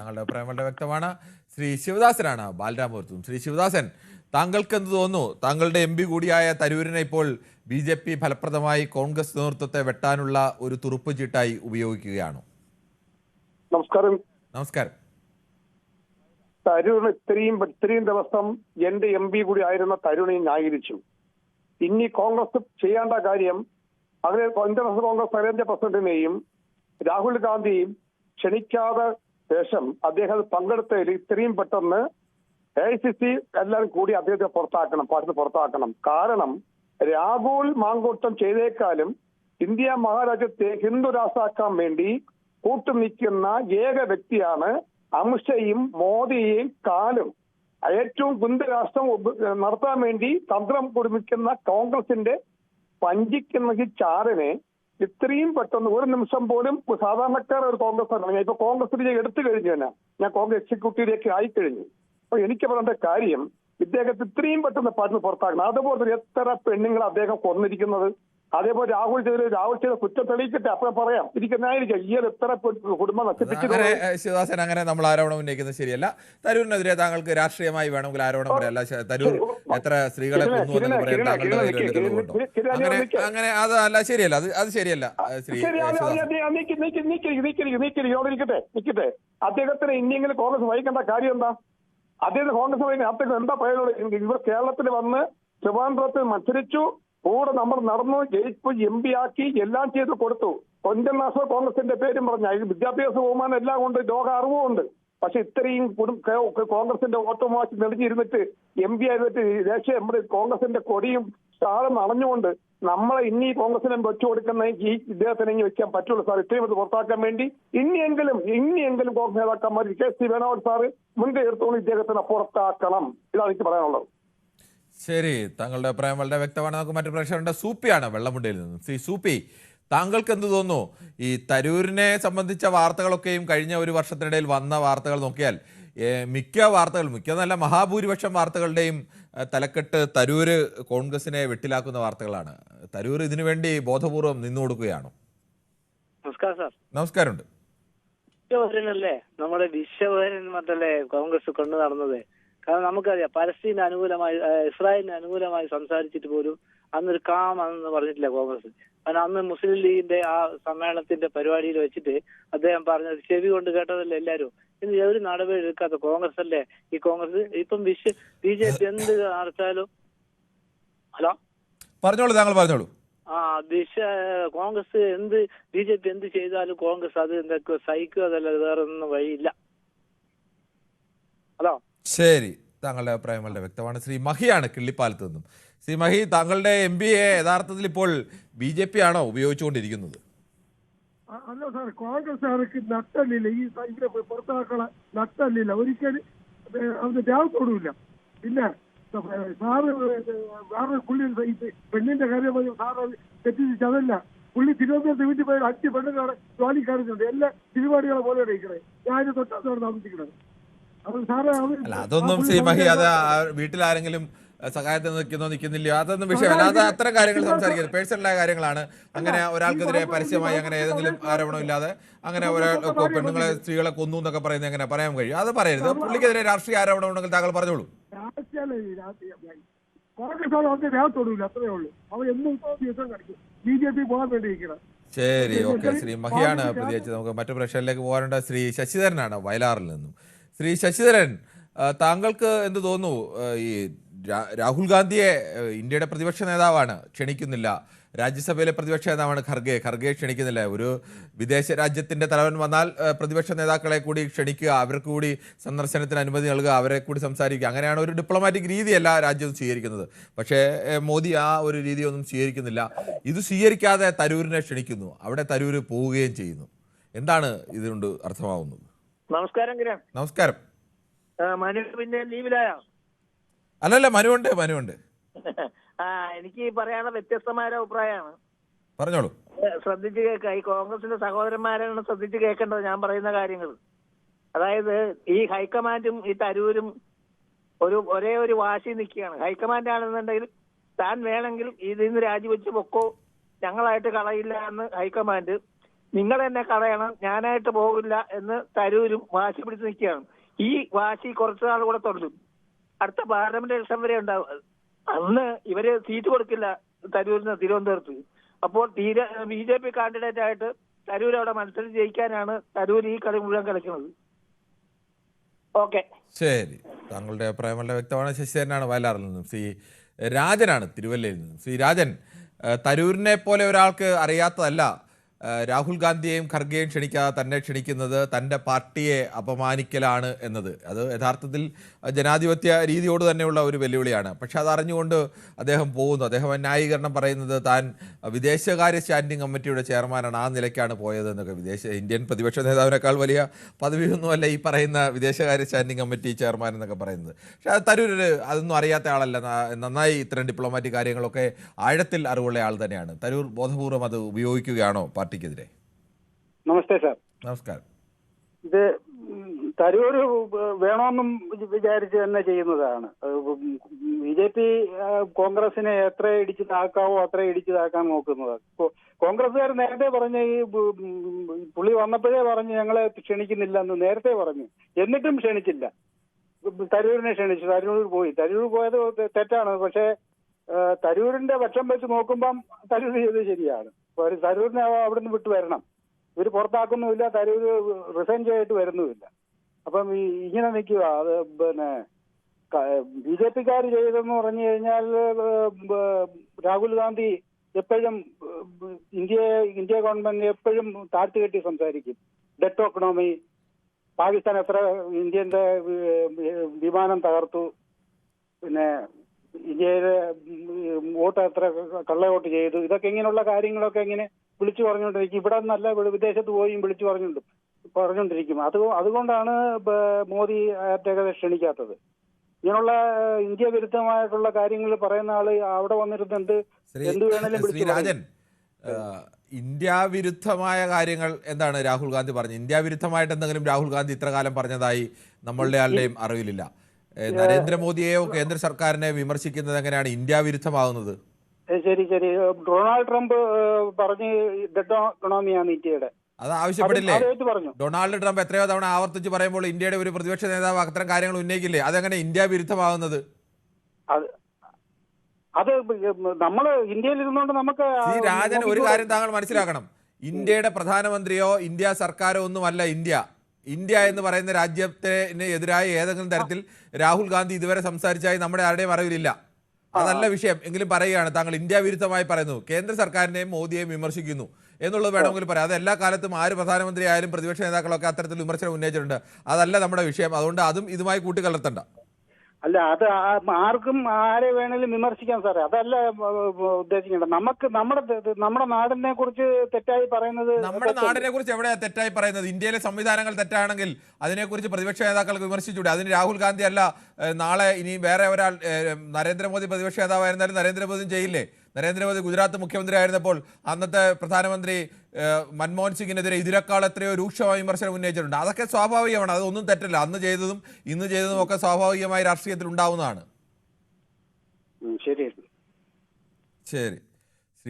താങ്കളുടെ അഭിപ്രായം വളരെ വ്യക്തമാണ്. ശ്രീ ശിവദാസനാണ് ബാലരാമപുരത്തും. ശ്രീ ശിവദാസൻ താങ്കൾക്ക് എന്ത് തോന്നുന്നു? താങ്കളുടെ എം പി കൂടിയായ തരൂരിനെ ഇപ്പോൾ ബി ജെ പി ഫലപ്രദമായി കോൺഗ്രസ് നേതൃത്വത്തെ വെട്ടാനുള്ള ഒരു തുറുപ്പ് ചീട്ടായി ഉപയോഗിക്കുകയാണോ. നമസ്കാരം. നമസ്കാരം. തരൂർ ഇത്രയും ഇത്രയും ദിവസം എന്റെ എം പി കൂടി ആയിരുന്ന തരുണി ന്യായീകരിച്ചു. ഇനി കോൺഗ്രസ് ചെയ്യേണ്ട കാര്യം അതിന് കോൺഗ്രസ് കോൺഗ്രസ് നരേന്ദ്ര പ്രസിഡന്റിനെയും രാഹുൽ ഗാന്ധിയും ക്ഷണിക്കാതെ ശേഷം അദ്ദേഹം പങ്കെടുത്തതിൽ ഇത്രയും പെട്ടെന്ന് എ ഐ സി സി എല്ലാവരും കൂടി അദ്ദേഹത്തെ പുറത്താക്കണം പാർട്ടി പുറത്താക്കണം. കാരണം രാഹുൽ മാങ്കൂട്ടം ചെയ്തേക്കാളും ഇന്ത്യ മഹാരാജ്യത്തെ ഹിന്ദു രാഷ്ട്രാക്കാൻ വേണ്ടി കൂട്ടുനിൽക്കുന്ന ഏക വ്യക്തിയാണ് അമിത്ഷയും മോദിയെയും കാലും. ഏറ്റവും കുന്ത രാഷ്ട്രം നടത്താൻ വേണ്ടി തന്ത്രം കുടുമിക്കുന്ന കോൺഗ്രസിന്റെ പഞ്ചിക്കുന്ന ചാറിനെ ഇത്രയും പെട്ടെന്ന് ഒരു നിമിഷം പോലും സാധാരണക്കാർ ഒരു കോൺഗ്രസ് ആണ്. ഞാൻ ഇപ്പൊ കോൺഗ്രസിലേക്ക് എടുത്തു കഴിഞ്ഞു തന്നെ. ഞാൻ കോൺഗ്രസ് എക്സിക്യൂട്ടീവിലേക്ക് ആയിക്കഴിഞ്ഞു അപ്പൊ എനിക്ക് പറയേണ്ട കാര്യം? ഇദ്ദേഹത്തെ ഇത്രയും പെട്ടെന്ന് പാട്ടിന് പുറത്താക്കണം. അതുപോലെ തന്നെ എത്ര പെണ്ണുങ്ങൾ അദ്ദേഹം കൊന്നിരിക്കുന്നത്? അതേപോലെ രാഹുൽ ചെയ്ത് രാഹുൽ ചെയ്ത കുറ്റം തെളിയിക്കട്ടെ അപ്പൊ പറയാം. ഇരിക്കുന്നതായിരിക്കും ഈ എത്ര കുടുംബം നശിപ്പിക്കുന്നത് ശിവദാസൻ അങ്ങനെ നമ്മൾ ആരോപണം ഉന്നയിക്കുന്നത് ശരിയല്ല. തരൂരിനെതിരെ താങ്കൾക്ക് രാഷ്ട്രീയമായി വേണമെങ്കിൽ ആരോപണം പറയാം. അല്ല തരൂർ എത്ര സ്ത്രീകളെ കൊന്നു എന്നൊക്കെ പറയാൻ താങ്കളുടെ അങ്ങനെ. അങ്ങനെ അത് അല്ല ശരിയല്ല. അത് അത് ശരിയല്ല. നിൽക്കട്ടെ അദ്ദേഹത്തിന് ഇനിയെങ്കിലും കോൺഗ്രസ് വഹിക്കേണ്ട കാര്യം എന്താ? അദ്ദേഹത്തിന് കോൺഗ്രസ് വഹിക്കുന്ന അദ്ദേഹം എന്താ പ്രയോജനം? ഇവർ കേരളത്തിൽ വന്ന് ട്രിവാൻഡ്രത്തിൽ മത്സരിച്ചു. കൂടെ നമ്മൾ നടന്നു ജയിച്ചു എം പി ആക്കി എല്ലാം ചെയ്ത് കൊടുത്തു. കൊഞ്ചൻ നാഷണൽ കോൺഗ്രസിന്റെ പേരും പറഞ്ഞ. വിദ്യാഭ്യാസ ബഹുമാനം എല്ലാം കൊണ്ട് ലോക അറിവും ഉണ്ട്. പക്ഷെ ഇത്രയും കോൺഗ്രസിന്റെ കോൺഗ്രസിന്റെ ഓട്ടോമാറ്റി നെളിഞ്ഞിരുന്നിട്ട് എം പി ആയിരുന്നിട്ട് ദേശീയ നമ്മുടെ കോൺഗ്രസിന്റെ കൊടിയും സ്റ്റാറും അണഞ്ഞുകൊണ്ട് നമ്മളെ ഇനി കോൺഗ്രസിനെ വെച്ചു കൊടുക്കുന്ന ഈ ഇദ്ദേഹത്തിനെ ഇനി വെക്കാൻ പറ്റുള്ളൂ സാർ. ഇത്രയും ഇത് പുറത്താക്കാൻ വേണ്ടി ഇനിയെങ്കിലും ഇനിയെങ്കിലും കോൺഗ്രസ് നേതാക്കന്മാർ കെ സി വേണോട് സാറ് മുൻകൈ എടുത്തുകൊണ്ട് ഇദ്ദേഹത്തിനെ പുറത്താക്കണം. ഇതാണ് എനിക്ക് പറയാനുള്ളത്. ശരി താങ്കളുടെ അഭിപ്രായം വളരെ വ്യക്തമാണ്. നമുക്ക് മറ്റു പ്രേക്ഷകരുടെ സൂപ്പിയാണ് വെള്ളമുണ്ടയിൽ നിന്ന്. സി സൂപ്പി താങ്കൾക്ക് എന്ത് തോന്നുന്നു? ഈ തരൂരിനെ സംബന്ധിച്ച വാർത്തകളൊക്കെയും കഴിഞ്ഞ ഒരു വർഷത്തിനിടയിൽ വന്ന വാർത്തകൾ നോക്കിയാൽ മിക്ക വാർത്തകൾ മിക്ക നല്ല മഹാഭൂരിപക്ഷം വാർത്തകളുടെയും തലക്കെട്ട് തരൂര് കോൺഗ്രസിനെ വെട്ടിലാക്കുന്ന വാർത്തകളാണ്. തരൂർ ഇതിനു വേണ്ടി ബോധപൂർവം നിന്നു കൊടുക്കുകയാണോ? നമസ്കാരം സാർ. നമസ്കാരമുണ്ട്. വിശ്വഭരനല്ലേ നമ്മുടെ വിശ്വഭരൻ മറ്റല്ലേ കോൺഗ്രസ് കൊണ്ടു നടന്നത്? കാരണം നമുക്കറിയാം പലസ്തീന് അനുകൂലമായി ഇസ്രായേലിന് അനുകൂലമായി സംസാരിച്ചിട്ട് പോലും അന്നൊരു കാം എന്ന് പറഞ്ഞിട്ടില്ല കോൺഗ്രസ്. കാരണം അന്ന് മുസ്ലിം ലീഗിന്റെ ആ സമ്മേളനത്തിന്റെ പരിപാടിയിൽ വെച്ചിട്ട് അദ്ദേഹം പറഞ്ഞത് ചെവി കൊണ്ട് കേട്ടതല്ലേ എല്ലാരും ഇന്ന് ഒരു നടപടി എടുക്കാത്ത കോൺഗ്രസ് അല്ലേ ഈ കോൺഗ്രസ്? ഇപ്പം വിശ്വ ബി ജെ പി എന്ത് നടത്താലും ഹലോ? പറഞ്ഞോളൂ താങ്കൾ പറഞ്ഞോളൂ. ആ ദിശ കോൺഗ്രസ് എന്ത് ബി ജെ പി എന്ത് ചെയ്താലും കോൺഗ്രസ് അത് എന്തൊക്കെ സഹിക്കുക അതല്ല വേറെ ഒന്നും വഴിയില്ല. ഹലോ? ശരി. താങ്കളുടെ അഭിപ്രായം വളരെ വ്യക്തമാണ്. ശ്രീ മഹിയാണ് കിള്ളിപ്പാലത്ത് നിന്നും. ശ്രീ മഹി താങ്കളുടെ എം പി എ യഥാർത്ഥത്തിൽ ഇപ്പോൾ ബി ജെ പി ആണോ ഉപയോഗിച്ചുകൊണ്ടിരിക്കുന്നത്? അല്ല സാർ കോൺഗ്രസ് ആർക്ക് നട്ടല്ലില്ല. ഈ ഇവരെ പുറത്താക്കള നട്ടല്ലില്ല. ഒരിക്കലും അവന് ദേവത്തോടുമില്ല പിന്നെ സാറ് വേറെ പുള്ളി പെണ്ണിന്റെ കാര്യം പറഞ്ഞു സാറ് അത് അതല്ല. പുള്ളി തിരുവനന്തപുരത്ത് വീട്ടിൽ പോയ അഞ്ച് പെണ്ണുങ്ങളെ ജോലിക്കാരുന്നുണ്ട് എല്ലാ തിരുവാടികളെ പോലെ ഇരിക്കണേ. ഞാൻ തൊട്ടാണ് താമസിക്കുന്നത്. അല്ല അതൊന്നും പുള്ളി ശ്രീ മഹി അത് വീട്ടിൽ ആരെങ്കിലും സഹായത്തിന് നിൽക്കുന്നോ നിൽക്കുന്നില്ലയോ? അതൊന്നും വിഷയമല്ല. അത് അത്തരം കാര്യങ്ങൾ സംസാരിക്കരുത്. പേഴ്സണലായ കാര്യങ്ങളാണ്. അങ്ങനെ ഒരാൾക്കെതിരെ പരസ്യമായി അങ്ങനെ ഏതെങ്കിലും ആരോപണം ഇല്ലാതെ അങ്ങനെ ഒരാൾ പെണ്ണുങ്ങളെ സ്ത്രീകളെ കൊന്നു എന്നൊക്കെ പറയുന്നത് എങ്ങനെ പറയാൻ കഴിയും? അത് പറയരുത്. പുള്ളിക്കെതിരെ രാഷ്ട്രീയ ആരോപണം ഉണ്ടെങ്കിൽ താങ്കൾ പറഞ്ഞോളൂ. അത്രേ ശരി ഓക്കെ. ശ്രീ മഹിയാണ് പ്രതികരിച്ചത്. നമുക്ക് മറ്റു പ്രശ്നങ്ങളിലേക്ക് പോകാനുണ്ട്. ശ്രീ ശശിധരനാണ് വയലാറിൽ നിന്നും. ശ്രീ ശശിധരൻ താങ്കൾക്ക് എന്ത് തോന്നുന്നു? ഈ രാഹുൽ ഗാന്ധിയെ ഇന്ത്യയുടെ പ്രതിപക്ഷ നേതാവാണ് ക്ഷണിക്കുന്നില്ല. രാജ്യസഭയിലെ പ്രതിപക്ഷ നേതാവാണ് ഖർഗെ. ഖർഗെ ക്ഷണിക്കുന്നില്ല. ഒരു വിദേശ രാജ്യത്തിന്റെ തലവൻ വന്നാൽ പ്രതിപക്ഷ നേതാക്കളെ കൂടി ക്ഷണിക്കുക അവർക്ക് കൂടി സന്ദർശനത്തിന് അനുമതി നൽകുക അവരെ കൂടി സംസാരിക്കുക. അങ്ങനെയാണ് ഒരു ഡിപ്ലോമാറ്റിക് രീതിയല്ല രാജ്യം സ്വീകരിക്കുന്നത്. പക്ഷേ മോദി ആ ഒരു രീതിയൊന്നും സ്വീകരിക്കുന്നില്ല. ഇത് സ്വീകരിക്കാതെ തരൂരിനെ ക്ഷണിക്കുന്നു. അവിടെ തരൂർ പോവുകയും ചെയ്യുന്നു. എന്താണ് ഇതുകൊണ്ട് അർത്ഥമാവുന്നത്? നമസ്കാരം കിരൺ നമസ്കാരം. മനു പിന്നെ ലീവിലായോ? അല്ലല്ല മനുണ്ട് മനുണ്ട് ആ എനിക്ക് പറയാനുള്ള വ്യത്യസ്തമായ അഭിപ്രായമാണ്. പറഞ്ഞോളൂ. ശ്രദ്ധിച്ച് കേൾക്കുക ഈ കോൺഗ്രസിന്റെ സഹോദരന്മാരാണ് ശ്രദ്ധിച്ച് കേൾക്കേണ്ടത് ഞാൻ പറയുന്ന കാര്യങ്ങൾ. അതായത് ഈ ഹൈക്കമാൻഡും ഈ തരൂരും ഒരു ഒരേ ഒരു വാശി നിൽക്കുകയാണ്. ഹൈക്കമാൻഡ് ആണെന്നുണ്ടെങ്കിൽ താൻ വേണമെങ്കിൽ ഇതിൽ നിന്ന് രാജിവെച്ച് പൊക്കോ. ഞങ്ങളായിട്ട് കളയില്ല എന്ന് ഹൈക്കമാൻഡ് നിങ്ങൾ എന്നെ കളയണം ഞാനായിട്ട് പോകില്ല എന്ന് തരൂരും വാശി പിടിച്ച് നിൽക്കുകയാണ്. ഈ വാശി കുറച്ചു നാൾ കൂടെ തുടരും. അടുത്ത പാർലമെന്റ് ഇലക്ഷൻ വരെ ഉണ്ടാവും. അന്ന് ഇവർ സീറ്റ് കൊടുക്കില്ല തരൂരിന് തിരുവനന്തപുരത്ത്. അപ്പോൾ തീരെ ബി ജെ പി കാൻഡിഡേറ്റ് ആയിട്ട് തരൂർ അവിടെ മത്സരം ജയിക്കാനാണ് തരൂർ ഈ കളി മുഴുവൻ കളിക്കുന്നത്. ഓക്കെ. ശരി. താങ്കളുടെ അഭിപ്രായം വളരെ വ്യക്തമാണ്. ശശിധരനാണ് വയലാറിൽ നിന്നും. ശ്രീ രാജനാണ് തിരുവല്ലയിൽ നിന്നും. ശ്രീ രാജൻ തരൂരിനെ പോലെ ഒരാൾക്ക് അറിയാത്തതല്ല രാഹുൽ ഗാന്ധിയെയും ഖർഗെയും ക്ഷണിക്കാതെ തന്നെ ക്ഷണിക്കുന്നത് തന്റെ പാർട്ടിയെ അപമാനിക്കലാണ് എന്നത്. അത് യഥാർത്ഥത്തിൽ ജനാധിപത്യ രീതിയോട് തന്നെയുള്ള ഒരു വെല്ലുവിളിയാണ്. പക്ഷെ അതറിഞ്ഞുകൊണ്ട് അദ്ദേഹം പോകുന്നു. അദ്ദേഹം ന്യായീകരണം പറയുന്നത് താൻ വിദേശകാര്യ സ്റ്റാൻഡിംഗ് കമ്മിറ്റിയുടെ ചെയർമാനാണ്. ആ നിലയ്ക്കാണ് പോയത് എന്നൊക്കെ വിദേശ ഇന്ത്യൻ പ്രതിപക്ഷ നേതാവിനേക്കാൾ വലിയ പദവിയൊന്നുമല്ല ഈ പറയുന്ന വിദേശകാര്യ സ്റ്റാൻഡിംഗ് കമ്മിറ്റി ചെയർമാൻ എന്നൊക്കെ പറയുന്നത്. പക്ഷേ അത് തരൂർ അതൊന്നും അറിയാത്ത ആളല്ല. നന്നായി ഇത്തരം ഡിപ്ലോമാറ്റിക് കാര്യങ്ങളൊക്കെ ആഴത്തിൽ അറിവുള്ള ആൾ തന്നെയാണ്. തരൂർ ബോധപൂർവം അത് ഉപയോഗിക്കുകയാണോ പാർട്ടിക്കെതിരെ. നമസ്തേ സാർ. നമസ്കാരം. ഇത് തരൂര് വേണമെന്നും വിചാരിച്ച് തന്നെ ചെയ്യുന്നതാണ്. ബി ജെ പി കോൺഗ്രസിനെ എത്ര ഇടിച്ചു താക്കാവോ അത്ര ഇടിച്ചു താക്കാൻ നോക്കുന്നത്. കോൺഗ്രസുകാർ കോൺഗ്രസ്സുകാർ നേരത്തെ പറഞ്ഞ ഈ പുള്ളി വന്നപ്പോഴേ പറഞ്ഞ് ഞങ്ങളെ ക്ഷണിക്കുന്നില്ല എന്ന് നേരത്തെ പറഞ്ഞു. എന്നിട്ടും ക്ഷണിച്ചില്ല. തരൂരിനെ ക്ഷണിച്ചു. തരൂർ പോയി. തരൂർ പോയത് തെറ്റാണ്. പക്ഷേ തരൂരിന്റെ പക്ഷം വെച്ച് നോക്കുമ്പം തരൂർ ചെയ്തത് ശരിയാണ്. തരൂരിനെ അവിടുന്ന് വിട്ടു വരണം. ഇവർ പുറത്താക്കുന്നുമില്ല തരൂർ റിസൈൻ ചെയ്തിട്ട് വരുന്നുമില്ല. അപ്പം ഈ ഇങ്ങനെ നിൽക്കുക അത് പിന്നെ ബി ജെ പിക്കാർ ചെയ്തെന്ന് പറഞ്ഞു കഴിഞ്ഞാൽ രാഹുൽ ഗാന്ധി എപ്പോഴും ഇന്ത്യയെ ഇന്ത്യ ഗവൺമെന്റ് എപ്പോഴും താഴ്ത്തുകെട്ടി സംസാരിക്കും. ഡെറ്റ് എക്കണോമി പാകിസ്ഥാൻ എത്ര ഇന്ത്യന്റെ വിമാനം തകർത്തു. പിന്നെ ഉം, വോട്ട് എത്ര കള്ള വോട്ട് ചെയ്തു. ഇതൊക്കെ ഇങ്ങനെയുള്ള കാര്യങ്ങളൊക്കെ ഇങ്ങനെ വിളിച്ചു പറഞ്ഞുകൊണ്ടിരിക്കും. ഇവിടെ നല്ല വിദേശത്ത് പോയും വിളിച്ചു പറഞ്ഞുകൊണ്ട് പറഞ്ഞുകൊണ്ടിരിക്കും. അത് അതുകൊണ്ടാണ് മോദി അദ്ദേഹത്തെ ക്ഷണിക്കാത്തത്. ഇങ്ങനെയുള്ള ഇന്ത്യ വിരുദ്ധമായിട്ടുള്ള കാര്യങ്ങൾ പറയുന്ന ആൾ അവിടെ വന്നിരുന്ന് എന്ത് എന്ത് വേണേലും ഇന്ത്യ വിരുദ്ധമായ കാര്യങ്ങൾ എന്താണ് രാഹുൽ ഗാന്ധി പറഞ്ഞത്? ഇന്ത്യ വിരുദ്ധമായിട്ട് എന്തെങ്കിലും രാഹുൽ ഗാന്ധി ഇത്ര കാലം പറഞ്ഞതായി നമ്മളുടെ ആളുടെയും അറിവിലില്ല. നരേന്ദ്രമോദിയെയോ കേന്ദ്ര സർക്കാരിനെ വിമർശിക്കുന്നത് എങ്ങനെയാണ്? ഇന്ത്യ വിരുദ്ധമാകുന്നത് ശരി ശരി. ഡൊണാൾഡ് ട്രംപ് പറഞ്ഞ് ഡെഡ് എക്കണോമിയാണ് ഇന്ത്യയുടെ അത് ആവശ്യപ്പെടില്ലേ? ഡൊണാൾഡ് ട്രംപ് എത്രയോ തവണ ആവർത്തിച്ച് പറയുമ്പോൾ ഇന്ത്യയുടെ ഒരു പ്രതിപക്ഷ നേതാവ് അത്തരം കാര്യങ്ങൾ ഉന്നയിക്കില്ലേ? അതെങ്ങനെ ഇന്ത്യ വിരുദ്ധമാകുന്നത് അത് അത് നമ്മൾ ഇന്ത്യയിൽ ഇരുന്നുകൊണ്ട് നമുക്ക് രാജൻ ഒരു കാര്യം താങ്കൾ മനസ്സിലാക്കണം. ഇന്ത്യയുടെ പ്രധാനമന്ത്രിയോ ഇന്ത്യ സർക്കാരോ ഒന്നുമല്ല ഇന്ത്യ. ഇന്ത്യ എന്ന് പറയുന്ന രാജ്യത്തിന് എതിരായ ഏതെങ്കിലും തരത്തിൽ രാഹുൽ ഗാന്ധി ഇതുവരെ സംസാരിച്ചായി നമ്മുടെ ആരുടെയും അറിവിലില്ല. അതല്ല വിഷയം. എങ്കിലും പറയുകയാണ് താങ്കൾ ഇന്ത്യ വിരുദ്ധമായി പറയുന്നു. കേന്ദ്ര സർക്കാരിനെയും മോദിയെയും വിമർശിക്കുന്നു. എന്നുള്ളത് വേണമെങ്കിൽ പറയാം. അത് എല്ലാ കാലത്തും ആര് പ്രധാനമന്ത്രി ആയാലും പ്രതിപക്ഷ നേതാക്കളൊക്കെ അത്തരത്തിൽ വിമർശനം ഉന്നയിച്ചിട്ടുണ്ട്. അതല്ല നമ്മുടെ വിഷയം. അതുകൊണ്ട് അതും ഇതുമായി കൂട്ടിക്കലർത്തണ്ട. അല്ല അത് ആർക്കും ആരെ വേണേലും വിമർശിക്കാം സാറേ. അതല്ല ഉദ്ദേശിക്കേണ്ട ഉദ്ദേശിക്കേണ്ടത്. നമുക്ക് നമ്മുടെ നമ്മുടെ നാടിനെ കുറിച്ച് തെറ്റായി പറയുന്നത് നമ്മുടെ? നാടിനെ കുറിച്ച് എവിടെയാ തെറ്റായി പറയുന്നത്? ഇന്ത്യയിലെ സംവിധാനങ്ങൾ തെറ്റാണെങ്കിൽ അതിനെക്കുറിച്ച് പ്രതിപക്ഷ നേതാക്കൾക്ക് വിമർശിച്ചൂടെ അതിന് രാഹുൽ ഗാന്ധി അല്ല നാളെ ഇനി വേറെ ഒരാൾ നരേന്ദ്രമോദി പ്രതിപക്ഷ നേതാവായിരുന്നാലും നരേന്ദ്രമോദിയും ചെയ്യില്ലേ നരേന്ദ്രമോദി ഗുജറാത്ത് മുഖ്യമന്ത്രി ആയിരുന്നപ്പോൾ അന്നത്തെ പ്രധാനമന്ത്രി മൻമോഹൻ സിംഗിനെതിരെ ഇതിനേക്കാൾ എത്രയോ രൂക്ഷമായ വിമർശനം ഉന്നയിച്ചിട്ടുണ്ട്. അതൊക്കെ സ്വാഭാവികമാണ്. അതൊന്നും തെറ്റല്ല. അന്ന് ചെയ്തതും ഇന്ന് ചെയ്തതും ഒക്കെ സ്വാഭാവികമായി രാഷ്ട്രീയത്തിൽ ഉണ്ടാവുന്നതാണ്. ശരി ശരി.